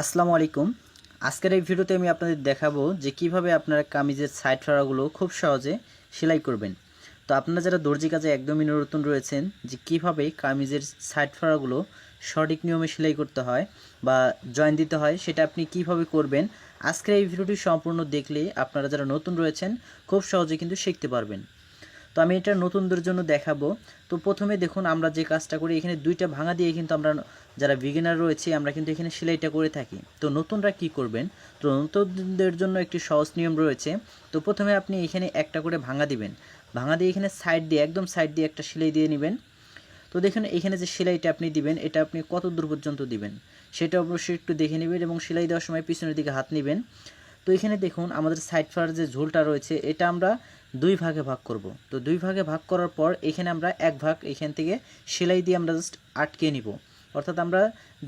আসসালামু আলাইকুম। আজকের এই ভিডিওতে আমি আপনাদের দেখাবো যে কীভাবে আপনারা কামিজের সাইড ফাড়াগুলো খুব সহজে সেলাই করবেন। তো আপনারা যারা দর্জি কাজে একদমই নতুন রয়েছেন, যে কীভাবে কামিজের সাইড ফাড়াগুলো সঠিক নিয়মে সেলাই করতে হয় বা জয়েন দিতে হয়, সেটা আপনি কীভাবে করবেন, আজকের এই ভিডিওটি সম্পূর্ণ দেখলে আপনারা যারা নতুন রয়েছেন, খুব সহজে কিন্তু শিখতে পারবেন। তো আমি এটা নতুনদের জন্য দেখাবো। তো প্রথমে দেখুন আমরা যে কাজটা করি, এখানে দুইটা ভাঙা দিয়ে কিন্তু আমরা যারা বিগিনার রয়েছে, আমরা কিন্তু এখানে সেলাইটা করে থাকি। তো নতুনরা কি করবেন? তো নতুনদের জন্য একটি সহজ নিয়ম রয়েছে। তো প্রথমে আপনি এখানে একটা করে ভাঙা দিবেন। ভাঙা দিয়ে এখানে সাইড দিয়ে, একদম সাইড দিয়ে একটা সেলাই দিয়ে নেবেন। তো দেখুন এখানে যে সেলাইটা আপনি দিবেন, এটা আপনি কত দূর পর্যন্ত দিবেন? সেটা অবশ্যই একটু দেখে নেবেন এবং সেলাই দেওয়ার সময় পিছনের দিকে হাত নেবেন। তো এখানে দেখুন আমাদের সাইড ফার যে ঝোলটা রয়েছে, এটা আমরা দুই ভাগে ভাগ করব। তো দুই ভাগে ভাগ করার পর এখানে আমরা এক ভাগ, এখান থেকে সেলাই দিয়ে আমরা জাস্ট আটকে নিব। অর্থাৎ আমরা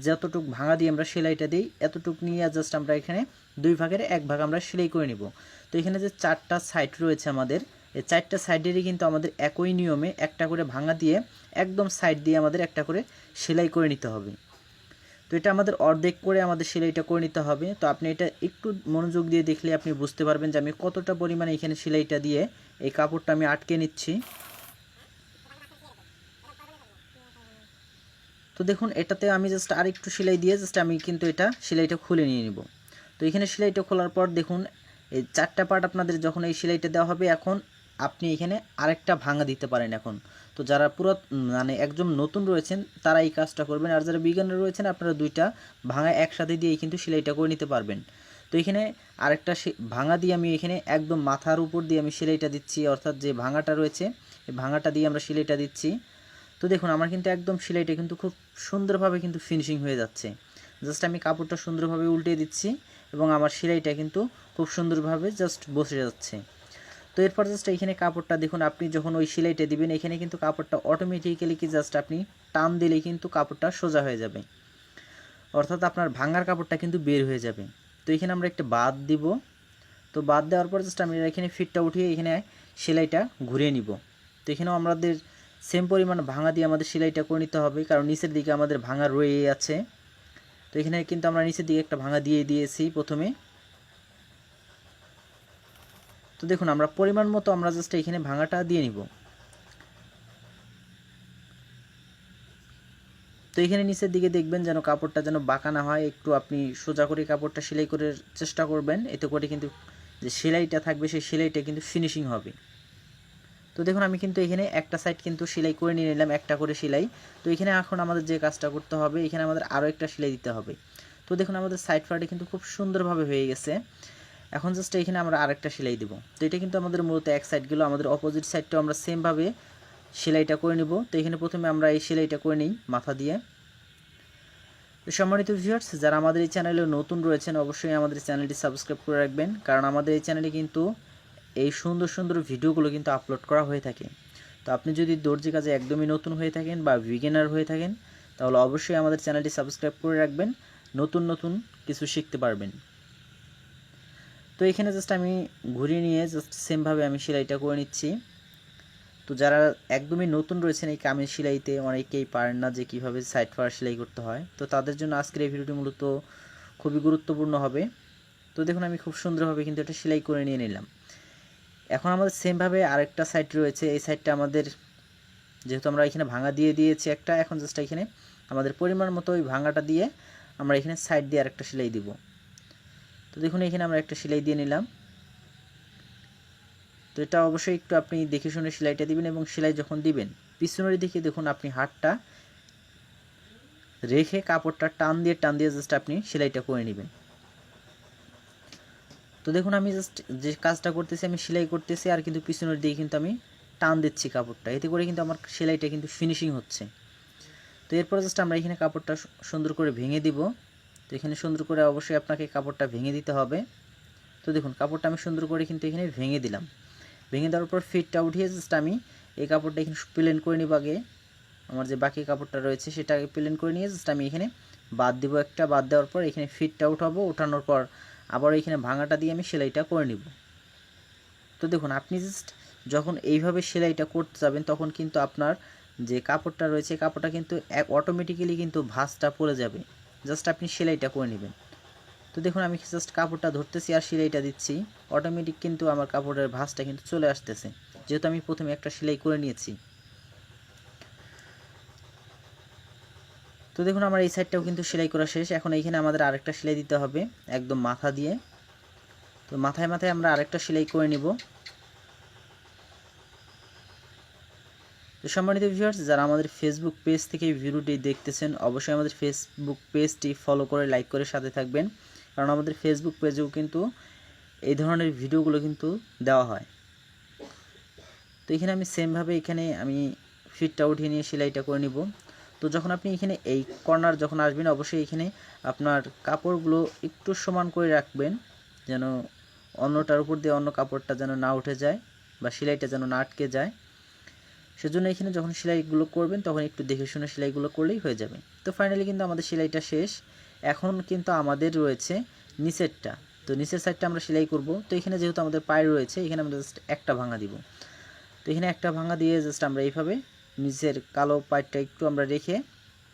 যতটুক ভাঙা দিয়ে আমরা সেলাইটা দিই, এতটুক নিয়ে জাস্ট আমরা এখানে দুই ভাগের এক ভাগ আমরা সেলাই করে নিব। তো এখানে যে চারটা সাইড রয়েছে আমাদের, এই চারটা সাইডেরই কিন্তু আমাদের একই নিয়মে একটা করে ভাঙা দিয়ে একদম সাইড দিয়ে আমাদের একটা করে সেলাই করে নিতে হবে। তো এটা আমাদের অর্ধেক করে আমাদের সেলাইটা করে নিতে হবে। তো আপনি এটা একটু মনোযোগ দিয়ে দেখলে আপনি বুঝতে পারবেন যে আমি কতটা পরিমাণে এখানে সেলাইটা দিয়ে এই কাপড়টা আমি আটকে নিচ্ছি। তো দেখুন, এটাতে আমি জাস্ট আরেকটু সেলাই দিয়ে জাস্ট আমি কিন্তু এটা সেলাইটা খুলে নিয়ে নিব। তো এখানে সেলাইটা খোলার পর দেখুন, এই চারটা পার্ট আপনাদের যখন এই সেলাইটা দেওয়া হবে, এখন আপনি এখানে আরেকটা ভাঙা দিতে পারেন এখন। তো যারা পুরো মানে একদম নতুন রয়েছেন, তারা এই কাজটা করবেন। আর যারা বিজ্ঞানের রয়েছেন, আপনারা দুইটা ভাঙা একসাথে দিয়েই কিন্তু সেলাইটা করে নিতে পারবেন। তো এখানে আরেকটা ভাঙা দিয়ে আমি এখানে একদম মাথার উপর দিয়ে আমি সেলাইটা দিচ্ছি। অর্থাৎ যে ভাঙাটা রয়েছে, এই ভাঙাটা দিয়ে আমরা সেলাইটা দিচ্ছি। তো দেখুন, আমার কিন্তু একদম সেলাইটা কিন্তু খুব সুন্দরভাবে কিন্তু ফিনিশিং হয়ে যাচ্ছে। জাস্ট আমি কাপড়টা সুন্দরভাবে উল্টে দিচ্ছি এবং আমার সেলাইটা কিন্তু খুব সুন্দরভাবে জাস্ট বসে যাচ্ছে। তো এরপর জাস্ট এখানে কাপড়টা দেখুন, আপনি যখন ওই সেলাইটা দিবেন, এখানে কিন্তু কাপড়টা অটোমেটিক্যালি কি জাস্ট আপনি টান দিলেই কিন্তু কাপড়টা সোজা হয়ে যাবে। অর্থাৎ আপনার ভাঙার কাপড়টা কিন্তু বের হয়ে যাবে। তো এখানে আমরা একটা বাদ দিব। তো বাদ দেওয়ার পর জাস্ট আমরা এখানে ফিটটা উঠিয়ে এখানে সেলাইটা ঘুরিয়ে নিব। তো এখানেও আমাদের সেম পরিমাণ ভাঙা দিয়ে আমাদের সেলাইটা করে নিতে হবে, কারণ নিচের দিকে আমাদের ভাঙা রয়ে আছে। তো এখানে কিন্তু আমরা নিচের দিকে একটা ভাঙা দিয়ে দিয়েছি প্রথমে। তো দেখুন, আমরা পরিমাণ মতো আমরা জাস্ট এখানে ভাঙাটা দিয়ে নিব। তো এখানে নিচের দিকে দেখবেন যেন কাপড়টা যেন বাঁকা না হয়, একটু আপনি সোজা করে কাপড়টা সেলাই করে চেষ্টা করবেন, এতে করে কিন্তু যে সেলাইটা থাকবে, সেই সেলাইটা কিন্তু ফিনিশিং হবে। তো দেখুন, আমি কিন্তু এখানে একটা সাইড কিন্তু সেলাই করে নিয়ে নিলাম, একটা করে সেলাই। তো এখানে এখন আমাদের যে কাজটা করতে হবে, এখানে আমাদের আরও একটা সেলাই দিতে হবে। তো দেখুন, আমাদের সাইড ফার্টে কিন্তু খুব সুন্দরভাবে হয়ে গেছে। এখন জাস্ট এখানে আমরা আরেকটা সেলাই দেবো। তো এটা কিন্তু আমাদের মূলত এক সাইডগুলো আমাদের অপোজিট সাইডটাও আমরা সেমভাবে সেলাইটা করে নিব। তো এখানে প্রথমে আমরা এই সেলাইটা করে নিই মাথা দিয়ে। সম্মানিত ভিউয়ার্স যারা আমাদের এই চ্যানেলে নতুন রয়েছেন, অবশ্যই আমাদের চ্যানেলটি সাবস্ক্রাইব করে রাখবেন। কারণ আমাদের এই চ্যানেলে কিন্তু এই সুন্দর সুন্দর ভিডিওগুলো কিন্তু আপলোড করা হয়ে থাকে। তো আপনি যদি দর্জি কাজে একদমই নতুন হয়ে থাকেন বা বিগিনার হয়ে থাকেন, তাহলে অবশ্যই আমাদের চ্যানেলটি সাবস্ক্রাইব করে রাখবেন। নতুন নতুন কিছু শিখতে পারবেন। তো এখানে জাস্ট আমি ঘুরিয়ে নিয়ে জাস্ট সেমভাবে আমি সেলাইটা করে নিচ্ছি। তো যারা একদমই নতুন রয়েছেন এই কামের সেলাইতে, অনেকেই পারেন না যে কীভাবে সাইড ফার সেলাই করতে হয়। তো তাদের জন্য আজকের এই ভিডিওটি মূলত খুবই গুরুত্বপূর্ণ হবে। তো দেখুন, আমি খুব সুন্দরভাবে কিন্তু এটা সেলাই করে নিয়ে নিলাম। এখন আমাদের সেমভাবে আরেকটা সাইড রয়েছে। এই সাইডটা আমাদের, যেহেতু আমরা এখানে ভাঙা দিয়ে দিয়েছি একটা, এখন জাস্ট এখানে আমাদের পরিমাণ মতো ওই ভাঙাটা দিয়ে আমরা এখানে সাইড দিয়ে আরেকটা সেলাই দিব। তো দেখুন, এখানে আমরা একটা সেলাই দিয়ে নিলাম। তো এটা অবশ্যই একটু আপনি দেখে শুনে সেলাইটা দিবেন এবং সেলাই যখন দিবেন, পিছনের দিকে দেখুন আপনি হাতটা রেখে কাপড়টা টান দিয়ে টান দিয়ে জাস্ট আপনি সেলাইটা করে নেবেন। তো দেখুন, আমি জাস্ট যে কাজটা করতেছি, আমি সেলাই করতেছি আর কিন্তু পিছনের দিকে কিন্তু আমি টান দিচ্ছি কাপড়টা। এতে করে কিন্তু আমার সেলাইটা কিন্তু ফিনিশিং হচ্ছে। তো এরপর জাস্ট আমরা এখানে কাপড়টা সুন্দর করে ভেঙে দিব। তো এখানে সুন্দর করে অবশ্যই আপনাকে কাপড়টা ভেঙে দিতে হবে। তো দেখুন, কাপড়টা আমি সুন্দর করে কিন্তু এখানে ভেঙে দিলাম। ভেঙে দেওয়ার পর ফিটটা উঠিয়ে জাস্ট আমি এই কাপড়টা এখানে প্লেন করে নিব আগে। আমার যে বাকি কাপড়টা রয়েছে সেটা আগে প্লেন করে নিয়ে জাস্ট আমি এখানে বাদ দিব একটা। বাদ দেওয়ার পর এখানে ফিটটা উঠাবো। ওঠানোর পর আবার এখানে ভাঙাটা দিয়ে আমি সেলাইটা করে নিব। তো দেখুন, আপনি জাস্ট যখন এইভাবে সেলাইটা করতে যাবেন তখন কিন্তু আপনার যে কাপড়টা রয়েছে, কাপড়টা কিন্তু অটোমেটিক্যালি কিন্তু ভাঁজটা পড়ে যাবে। জাস্ট আপনি সেলাইটা করে নেবেন। তো দেখুন, আমি জাস্ট কাপড়টা ধরতেছি আর সেলাইটা দিচ্ছি। অটোমেটিক কিন্তু আমার কাপড়ের ভাঁজটা কিন্তু চলে আসতেছে। যেহেতু আমি প্রথমে একটা সেলাই করে নিয়েছি। তো দেখুন, আমার এই সাইডটাও কিন্তু সেলাই করা শেষ। এখন এইখানে আমাদের আরেকটা সেলাই দিতে হবে, একদম মাথা দিয়ে। তো মাথায় মাথায় আমরা আরেকটা সেলাই করে নিব। তো সম্মানিত ভিউয়ার্স যারা আমাদের ফেসবুক পেজ থেকে ভিডিওটি দেখতেছেন, অবশ্যই আমাদের ফেসবুক পেজটি ফলো করে লাইক করে সাথে থাকবেন। কারণ আমাদের ফেসবুক পেজেও কিন্তু এই ধরনের ভিডিওগুলো কিন্তু দেওয়া হয়। তো এখানে আমি সেমভাবে এখানে আমি ফিটটা উঠিয়ে নিয়ে সেলাইটা করে নিব। তো যখন আপনি এখানে এই কর্নার যখন আসবেন, অবশ্যই এখানে আপনার কাপড়গুলো একটু সমান করে রাখবেন, যেন অন্যটার উপর দিয়ে অন্য কাপড়টা যেন না উঠে যায় বা সেলাইটা যেন না আটকে যায়। সেজন্য এখানে যখন সেলাইগুলো করবেন, তখন একটু দেখে শুনে সেলাইগুলো করলেই হয়ে যাবে। তো ফাইনালি কিন্তু আমাদের সেলাইটা শেষ। এখন কিন্তু আমাদের রয়েছে নিচেরটা। তো নিচের সাইডটা আমরা সেলাই করব। তো এখানে যেহেতু আমাদের পায়ে রয়েছে, এখানে আমরা জাস্ট একটা ভাঙা দিব। তো এখানে একটা ভাঙা দিয়ে জাস্ট আমরা এইভাবে নিচের কালো পাইটটা একটু আমরা রেখে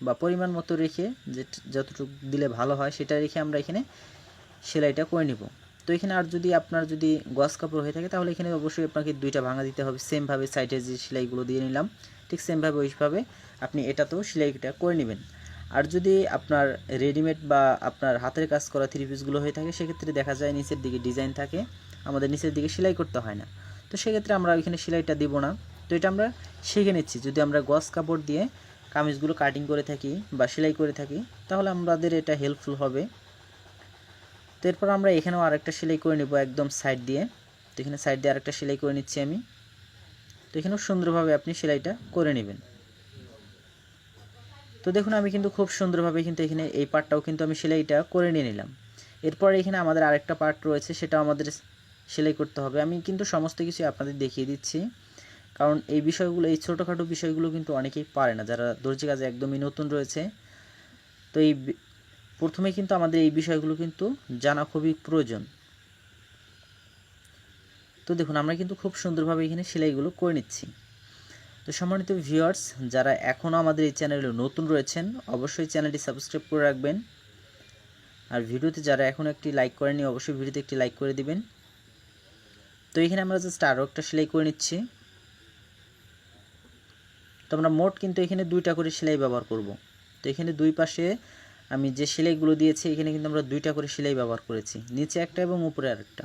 বা পরিমাণ মতো রেখে যে যতটুকু দিলে ভালো হয়, সেটা রেখে আমরা এখানে সেলাইটা করে নিব। তো এখানে আর যদি আপনার যদি গস কাপড় হয়ে থাকে, তাহলে এখানে অবশ্যই আপনাকে দুইটা ভাঙা দিতে হবে। সেমভাবে সাইডে যে সেলাইগুলো দিয়ে নিলাম, ঠিক সেমভাবে ওইভাবে আপনি এটাতেও সেলাইটা করে নেবেন। আর যদি আপনার রেডিমেড বা আপনার হাতের কাজ করা থ্রি পিসগুলো হয়ে থাকে, সেক্ষেত্রে দেখা যায় নিচের দিকে ডিজাইন থাকে, আমাদের নিচের দিকে সেলাই করতে হয় না। তো সেক্ষেত্রে আমরা ওইখানে সেলাইটা দিব না। তো এটা আমরা শিখে নিচ্ছি। যদি আমরা গস কাপড় দিয়ে কামিজগুলো কাটিং করে থাকি বা সেলাই করে থাকি, তাহলে আমাদের এটা হেল্পফুল হবে। তো এরপর আমরা এখানেও আরেকটা সেলাই করে নেব একদম সাইড দিয়ে। তো এখানে সাইড দিয়ে আরেকটা সেলাই করে নিচ্ছি আমি। তো এখানেও সুন্দরভাবে আপনি সেলাইটা করে নেবেন। তো দেখুন, আমি কিন্তু খুব সুন্দরভাবে কিন্তু এখানে এই পার্টটাও কিন্তু আমি সেলাইটা করে নিয়ে নিলাম। এরপর এখানে আমাদের আরেকটা পার্ট রয়েছে সেটা আমাদের সেলাই করতে হবে। আমি কিন্তু সমস্ত কিছু আপনাদের দেখিয়ে দিচ্ছি। কারণ এই বিষয়গুলো, এই ছোটোখাটো বিষয়গুলো কিন্তু অনেকেই পারে না। যারা দর্জি কাজে একদমই নতুন রয়েছে, তো এই প্রথমে কিন্তু আমাদের এই বিষয়গুলো কিন্তু জানা খুবই প্রয়োজন। তো দেখুন, আমরা কিন্তু খুব সুন্দরভাবে এখানে সেলাইগুলো করে নিচ্ছি। তো সম্মানিত ভিউয়ার্স যারা এখনও আমাদের এই চ্যানেলে নতুন রয়েছেন, অবশ্যই চ্যানেলটি সাবস্ক্রাইব করে রাখবেন। আর ভিডিওতে যারা এখনও একটি লাইক করেনি অবশ্যই ভিডিওতে একটি লাইক করে দিবেন। তো এখানে আমরা জাস্ট আরও একটা সেলাই করে নিচ্ছি। তো আমরা মোট কিন্তু এখানে দুইটা করে সেলাই ব্যবহার করব। তো এখানে দুই পাশে আমি যে সেলাইগুলো দিয়েছি, এখানে কিন্তু আমরা দুইটা করে সেলাই ব্যবহার করেছি। নিচে একটা এবং উপরে আরেকটা।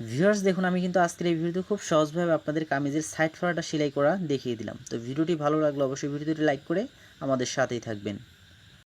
ভিউয়ার্স দেখুন, আমি কিন্তু আজকের এই ভিডিওতে খুব সহজভাবে আপনাদের কামিজের সাইড ফোড়াটা সেলাই করা দেখিয়ে দিলাম। তো ভিডিওটি ভালো লাগলে অবশ্যই ভিডিওটি লাইক করে আমাদের সাথেই থাকবেন।